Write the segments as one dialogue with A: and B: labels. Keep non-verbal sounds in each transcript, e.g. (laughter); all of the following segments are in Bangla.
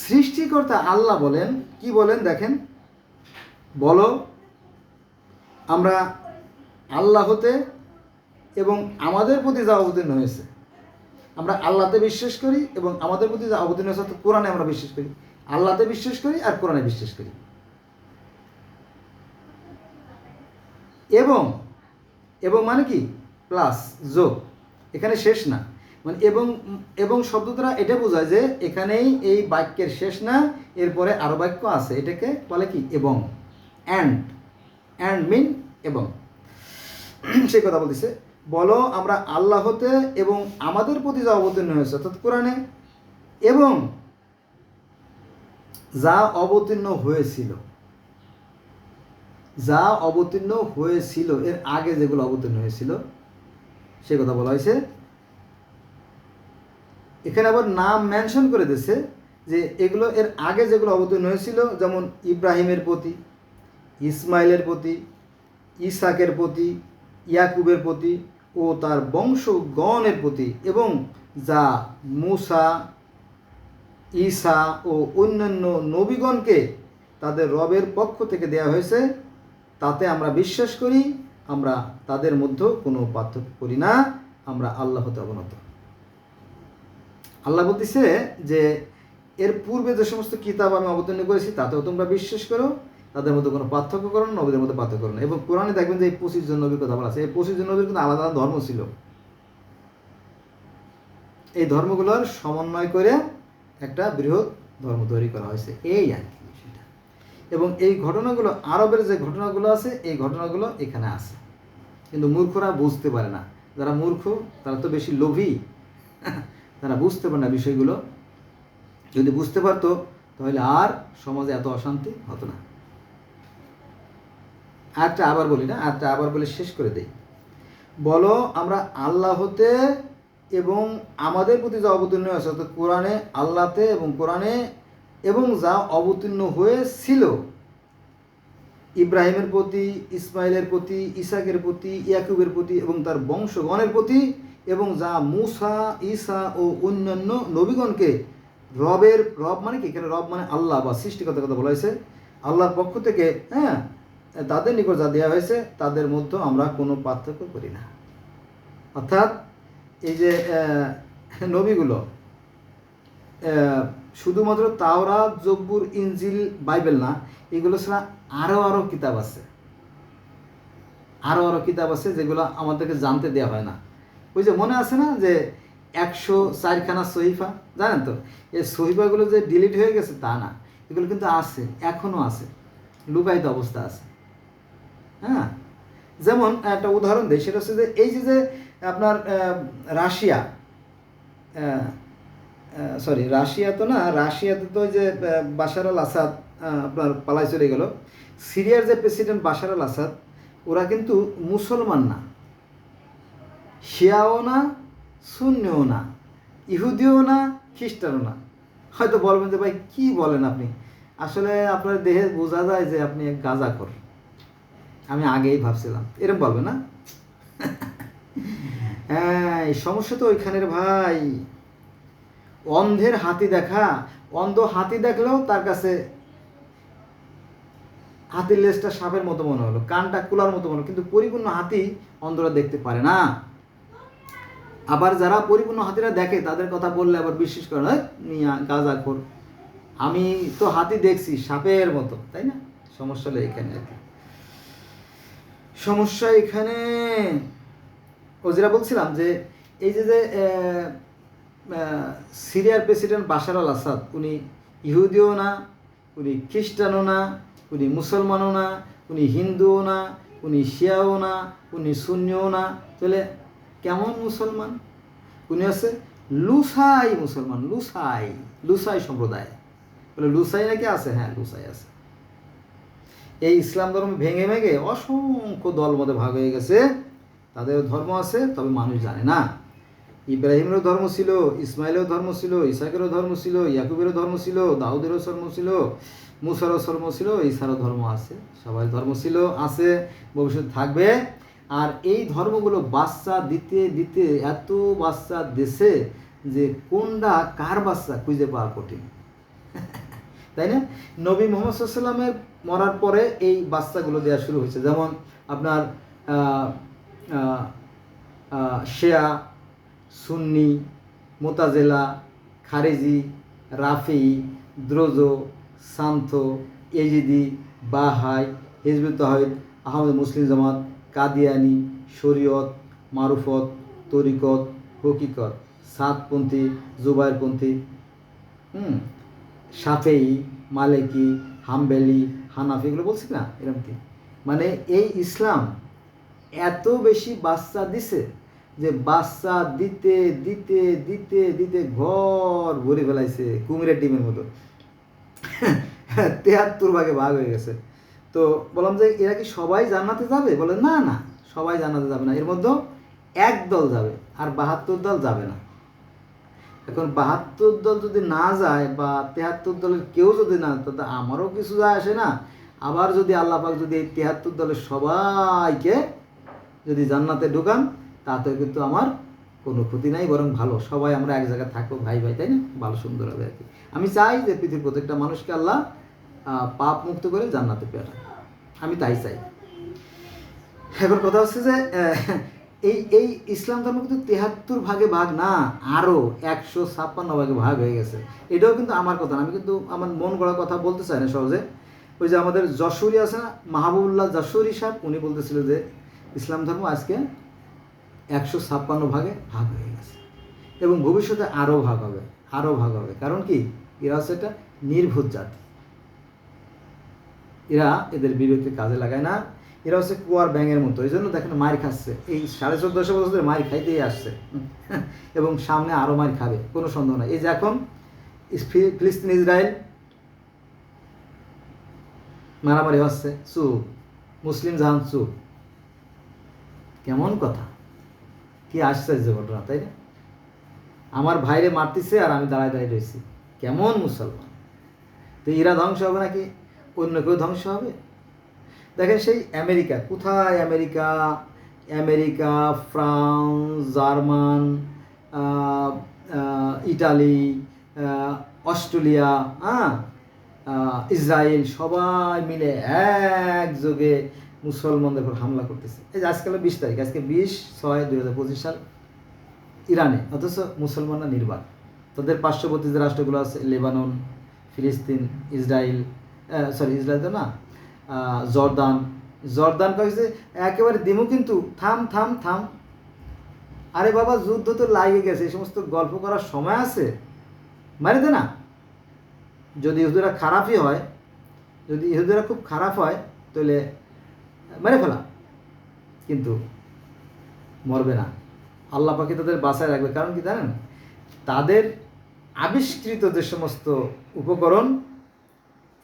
A: সৃষ্টিকর্তা আল্লাহ বলেন, কি বলেন দেখেন? বলো, আমরা আল্লাহ হতে এবং আমাদের প্রতি যা অবতীর্ণ হয়েছে, আমরা আল্লাহতে বিশ্বাস করি এবং আমাদের প্রতি যা অবতীর্ণ হয়েছে অর্থাৎ কোরআনে আমরা বিশ্বাস করি। আল্লাহতে বিশ্বাস করি আর কোরআনে বিশ্বাস করি। এবং এবং মানে কি? প্লাস, যোগ। এখানে শেষ না। মানে এবং এবং শব্দ দ্বারা এটা বোঝায় যে এখানেই এই বাক্যের শেষ না, এরপরে আরও বাক্য আছে, এটাকে বলে কি? এবং। অ্যান্ড অ্যান্ড মিন এবং। সেই কথা বলতেছে, বলো আমরা আল্লাহ হতে এবং আমাদের প্রতি যা অবতীর্ণ হয়েছে, অর্থাৎ কোরআনে, এবং যা অবতীর্ণ হয়েছিল। যা অবতীর্ণ হয়েছিল, এর আগে যেগুলো অবতীর্ণ হয়েছিল, সে কথা বলা হয়েছে এখানে আবার নাম মেনশন করে দিয়েছে যে এগুলো এর আগে যেগুলো অবতীর্ণ হয়েছিল, যেমন ইব্রাহিমের প্রতি, ইসমাইলের প্রতি, ইসাকের প্রতি, ইয়াকুবের প্রতি ও তার বংশগণের প্রতি এবং যা মুসা, ঈসা ও অন্যান্য নবীগণকে তাদের রবের পক্ষ থেকে দেয়া হয়েছে, তাতে আমরা বিশ্বাস করি, আমরা তাদের মধ্যে কোনো পার্থক্য করি না, আমরা আল্লাহ হতে অবনত। আল্লাহ বলতেছে যে এর পূর্বে যে সমস্ত কিতাব আমি অবতীর্ণ করেছি, তাতেও তোমরা বিশ্বাস করো, তাদের মধ্যে কোনো পার্থক্য করো না, নবীদের মধ্যে পার্থক্য করো না। এবং কোরআনে দেখবেন যে এই পঁচিশ জন নবীর কথা বলা আছে। এই পঁচিশ জন নবীর কিন্তু আলাদা আলাদা ধর্ম ছিল। এই ধর্মগুলোর সমন্বয় করে একটা বৃহৎ ধর্ম তৈরি করা হয়েছে। এই আর কি বিষয়টা। এবং এই ঘটনাগুলো, আরবের যে ঘটনাগুলো আছে, এই ঘটনাগুলো এখানে আছে। কিন্তু মূর্খরা বুঝতে পারে না। যারা মূর্খ, তারা তো বেশি লোভী। তারা বুঝতে পারে না বিষয়গুলো। যদি বুঝতে পারতো, তাহলে আর সমাজে এত অশান্তি হতো না। আরটা আবার বলি না আরটা আবার বলে শেষ করে দেই। বলো, আমরা আল্লাহ হতে এবং আমাদের প্রতি যা অবতীর্ণ হয়েছে, অর্থাৎ কোরআনে আল্লাহতে এবং কোরআনে এবং যা অবতীর্ণ হয়েছিল, ইব্রাহিমের প্রতি, ইসমাইলের প্রতি, ইসাকের প্রতি, ইয়াকুবের প্রতি এবং তার বংশগণের প্রতি এবং যা মুসা, ঈসা ও অন্যান্য নবীগণকে রবের, রব মানে কি? এখানে রব মানে আল্লাহ বা সৃষ্টিকতার কথা বলা হয়েছে। আল্লাহর পক্ষ থেকে হ্যাঁ তাদের নিকট যা দেওয়া হয়েছে, তাদের মধ্যে আমরা কোনো পার্থক্য করি না। অর্থাৎ এই যে নবীগুলো শুধুমাত্র তাওরা জব্বুর, ইনজিল, বাইবেল না, এগুলো ছাড়া আরও আরও কিতাব আছে। আরও আরও কিতাব আছে যেগুলো আমাদেরকে জানতে দেওয়া হয় না। ওই যে মনে আছে না যে একশো চারখানা সহিফা, জানেন তো? এই সহিফাগুলো যে ডিলিট হয়ে গেছে, তা না। এগুলো কিন্তু আছে এখনও আছে, লুকায়িত অবস্থা আছে। হ্যাঁ? যেমন একটা উদাহরণ দিই, সেটা হচ্ছে যে এই যে যে আপনার রাশিয়া সরি রাশিয়া তো না, রাশিয়াতে তো যে বাশার আল আসাদ আপনার পালায় চলে গেল। সিরিয়ার যে প্রেসিডেন্ট বাশার আল আসাদ, ওরা কিন্তু মুসলমান না। শিয়াও না শূন্যও না, ইহুদিও না, খ্রিস্টানও না। হয়তো বলবেন যে, ভাই, কি বলেন আপনি? আসলে আপনার দেহে বোঝা যায় যে আপনি এক গাঁজাখোর। আমি আগেই ভাবছিলাম। এরকম বলবে না? (laughs) হ্যাঁ সমস্যা তো ওইখানের ভাই। অন্ধের হাতি দেখা। অন্ধ হাতি দেখলেও তার কাছে হাতির লেজটা সাপের মতো মনে হলো, কানটা কুলার মতো মনে হলো, কিন্তু পরিপূর্ণ হাতি অন্ধরা দেখতে পারে না। আবার যারা পরিপূর্ণ হাতিরা দেখে তাদের কথা বললে আবার বিশ্বাস করে "এই, মিয়া গাজা খোর। আমি তো হাতি দেখছি সাপের মতো তাই না? সমস্যা এখানে আর কি। সমস্যা এখানে ও যেটা বলছিলাম যে এই যে যে সিরিয়ার প্রেসিডেন্ট বাশার আল আসাদ উনি ইহুদিও না উনি খ্রিস্টানও না উনি মুসলমানও না উনি হিন্দুও না উনি শিয়াও না উনি শূন্যও না তাহলে কেমন মুসলমান? উনি আছে লুসাই মুসলমান, লুসাই লুসাই সম্প্রদায়। বলে লুসাই নাকি আছে? হ্যাঁ লুসাই আছে। এই ইসলাম ধর্ম ভেঙে ভেঙে অসংখ্য দল মধ্যে ভাগ হয়ে গেছে। তাদের ধর্ম আছে, তবে মানুষ জানে না। ইব্রাহিমেরও ধর্ম ছিল, ইসমাইলেরও ধর্ম ছিল, ইসাকেরও ধর্ম ছিল, ইয়াকুবেরও ধর্ম ছিল, দাউদেরও ধর্ম ছিল, মুসারও ধর্ম ছিল ঈসারও ধর্ম আছে। সবাই ধর্ম ছিল, আছে ভবিষ্যৎ থাকবে। আর এই ধর্মগুলো বাচ্চা দিতে দিতে, এত বাচ্চা দেশে যে কোনটা, কার বাচ্চা খুঁজে পাওয়া কঠিন? (laughs) তাই না? নবী মোহাম্মদ সাল্লামের মরার পরে এই বাচ্চাগুলো দেওয়া শুরু হয়েছে। যেমন আপনার শেয়া, সুন্নি, মোতাজেলা, খারেজি রাফি দ্রোজো সান্থ এজিদি, বাহাই, হিজবুত তাহিদ আহমদ মুসলিম জামাত কাদিয়ানি, শরীয়ত, মারুফত, তরিকত, হকিকত সাতপন্থী জুবাইরপন্থী, হুম, সাফেই, মালেকি, হাম্বেলি, হানাফি, এগুলো বলছি না, এরকম কি? মানে এই ইসলাম এত বেশি বাচ্চা দিছে যে বাচ্চা দিতে দিতে দিতে দিতে ঘর ভরে ফেলাইছে কুমিরের ডিমের মতো। (laughs) তেহাত্তর ভাগে ভাগ হয়ে গেছে। তো বললাম যে, এরা কি সবাই জান্নাতে যাবে? বলে, না না, সবাই জান্নাতে যাবে না। এর মধ্যে এক দল যাবে, আর বাহাত্তর দল যাবে না। এখন বাহাত্তর দল যদি না যায় বা তেহাত্তর দলের কেউ যদি না, তাতে আমারও কিছু যায় আসে না। আবার যদি আল্লাহ পাক যদি এই তেহাত্তর দলের সবাইকে যদি জান্নাতে ঢুকান, তাতে কিন্তু আমার কোনো ক্ষতি নাই, বরং ভালো। সবাই আমরা এক জায়গায় থাকব ভাই ভাই তাই না? ভালো, সুন্দর হবে আর কি। আমি চাই যে পৃথিবীর প্রত্যেকটা মানুষকে আল্লাহ পাপ মুক্ত করে জান্নাতে পেয়ারা আমি তাই চাই। এখন কথা হচ্ছে যে এই এই ইসলাম ধর্ম কিন্তু তেহাত্তর ভাগে ভাগ না আরও একশো ছাপ্পান্ন ভাগে ভাগ হয়ে গেছে। এটাও কিন্তু আমার কথা না, আমি কিন্তু আমার মন গড়া কথা বলতে চাই না সহজে। ওই যে আমাদের যশোরী আছে না, মাহবুবুল্লাহ যশোরী সাহেব উনি বলতেছিল যে, ইসলাম ধর্ম আজকে একশো ছাপ্পান্ন ভাগে ভাগ হয়ে গেছে। এবং ভবিষ্যতে আরও ভাগ হবে আরও ভাগ হবে। কারণ কি? এরা হচ্ছে একটা নির্ভুত জাতি। এরা এদের বিবেককে কাজে লাগায় না। এরা হচ্ছে কুয়ার ব্যাঙের মতো। এই জন্য দেখেন মার খাচ্ছে। এই সাড়ে চোদ্দশো বছর ধরে মার খাইতেই আসছে। (laughs) এবং সামনে আরও মার খাবে, কোনো সন্দেহ নাই। এই যে এখন ফিলিস্তিন, ইসরায়েল মারামারি হচ্ছে। চুপ। মুসলিম জাহান চুপ। কেমন কথা? কি আশ্চর্য ঘটনা, তাই না? আমার ভাইরে মারতেছে আর আমি দাঁড়ায় দাঁড়িয়ে রয়েছি। কেমন মুসলমান? তো এরা ধ্বংস হবে নাকি? অন্য কেউ ধ্বংস হবে? দেখেন সেই আমেরিকা, কোথায় America? America, France, German Italy Australia হ্যাঁ? ইসরায়েল, সবাই মিলে একযোগে মুসলমানদের উপর হামলা করতেছে। এই যে আজকাল বিশ তারিখ, আজকে বিশ ছয় দুই হাজার পঁচিশ সাল, ইরানে, অথচ মুসলমানরা নির্বাক। তাদের পার্শ্ববর্তী যে রাষ্ট্রগুলো আছে, লেবানন, ফিলিস্তিন, ইসরায়েল সরি ইসরায়েল তো না জর্দান জর্দান কয়েছে একেবারে দিমু কিন্তু, থাম থাম থাম। আরে বাবা, যুদ্ধ তো লাগে গেছে, এই সমস্ত গল্প করার সময় আছে। মারি দে না, যদি ইহুদিরা খারাপই হয়, যদি ইহুদিরা খুব খারাপ হয়, তাহলে, মেরে ফেলা। কিন্তু মরবে না। আল্লাহ পাখি তাদের বাসায় রাখবে। কারণ কি জানেন? তাদের আবিষ্কৃত যে সমস্ত উপকরণ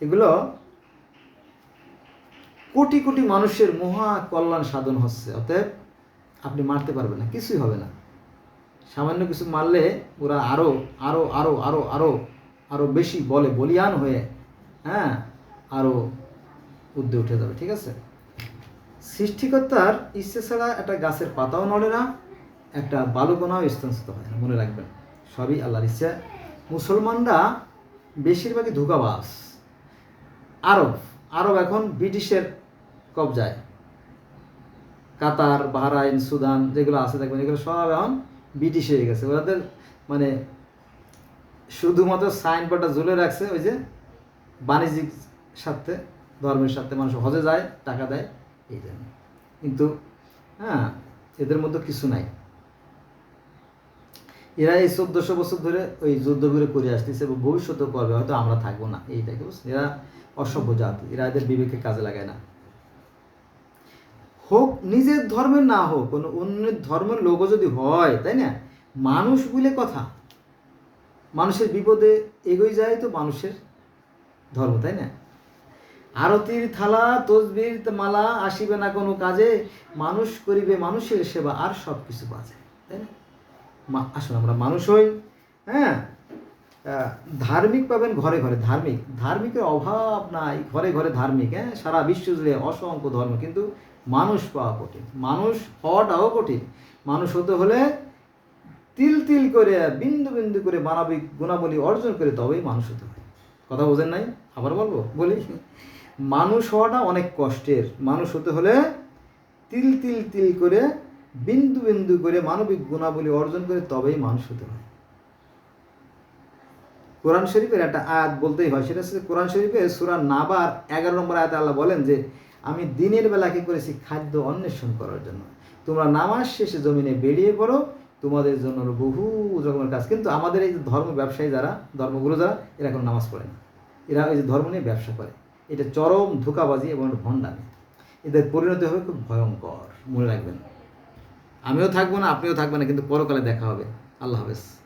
A: এগুলো কোটি কোটি মানুষের মহা কল্যাণ সাধন হচ্ছে, অতএব আপনি মারতে পারবেন না, কিছুই হবে না। সামান্য কিছু মারলে ওরা আরও আরও আরও আরও আরও আরও বেশি বলে, বলিয়ান হয়ে হ্যাঁ আরও উদ্দে উঠে যাবে, ঠিক আছে? সৃষ্টিকর্তার ইচ্ছে ছাড়া একটা গাছের পাতাও নড়ে না, একটা বালুকণাও স্তনস্থ হয় না, মনে রাখবেন। সবই আল্লাহর ইচ্ছা। মুসলমানরা বেশিরভাগই ধোকাবাস আরব আরব এখন ব্রিটিশের কবজায়। কাতার, বাহরাইন, সুদান যেগুলো আছে, দেখবেন এগুলো সব এখন ব্রিটিশ হয়ে গেছে। ওদের মানে শুধুমাত্র সাইনবোর্ডটা ঝুলে রাখছে ওই যে বাণিজ্যিক স্বার্থে, ধর্মের স্বার্থে মানুষ হজে যায়, টাকা দেয়, এই জন্য। কিন্তু হ্যাঁ এদের মধ্যে কিছু নাই। এরা এই চোদ্দশো বছর ধরে ওই যুদ্ধগুলো করে আসতেছে এবং ভবিষ্যতেও করবে, হয়তো আমরা থাকব না। এইটাকে বুঝছেন এরা অসভ্য জাতি, এরা এদের বিবেকে কাজে লাগায় না। হোক, নিজের ধর্মের না হোক, কোনো অন্যের ধর্মের লোকও যদি হয়, তাই না? মানুষ বলে কথা। মানুষের বিপদে এগোই যায় তো মানুষের ধর্ম, তাই না? আরতির থালা, তসবির মালা আসিবে না কোনো কাজে, মানুষ করিবে মানুষের সেবা, আর সব কিছু বাজে, তাই না? আসুন, আমরা মানুষ হই হ্যাঁ? ধার্মিক পাবেন ঘরে ঘরে, ধার্মিক। ধার্মিকের অভাব নাই, ঘরে ঘরে ধার্মিক হ্যাঁ? সারা বিশ্ব জুড়ে অসংখ্য ধর্ম, কিন্তু মানুষ পাওয়া কঠিন। মানুষ হওয়াটাও কঠিন। মানুষ হতে হলে তিল তিল করে, বিন্দু বিন্দু করে মানবিক গুণাবলী অর্জন করে তবেই মানুষ হতে হয়। কথা বোঝেন নাই? আবার বলব? বলি? মানুষ হওয়াটা অনেক কষ্টের। মানুষ হতে হলে তিল তিল তিল করে বিন্দু বিন্দু করে মানবিক গুণাবলী অর্জন করে তবেই মানুষ হতে হয়। কোরআন শরীফের একটা আয়াত বলতেই হয়, সেটা হচ্ছে কোরআন শরীফের সুরা নাবার এগারো নম্বর আয়াতে আল্লাহ বলেন যে, আমি দিনের বেলা কি করেছি? খাদ্য অন্বেষণ করার জন্য। তোমরা নামাজ শেষে জমিনে বেরিয়ে পড়ো, তোমাদের জন্য বহু রকমের কাজ। কিন্তু আমাদের এই ধর্ম ব্যবসায়ী যারা, ধর্মগুরু যারা, এরা কোনো নামাজ পড়ে না। এরা এই যে ধর্ম নিয়ে ব্যবসা করে। এটা চরম ধোকাবাজি এবং ভণ্ডামি। এদের পরিণতি হবে খুব ভয়ঙ্কর। মনে রাখবেন। আমিও থাকব না আপনিও থাকবেন না কিন্তু পরকালে দেখা হবে। আল্লাহ হাফেজ।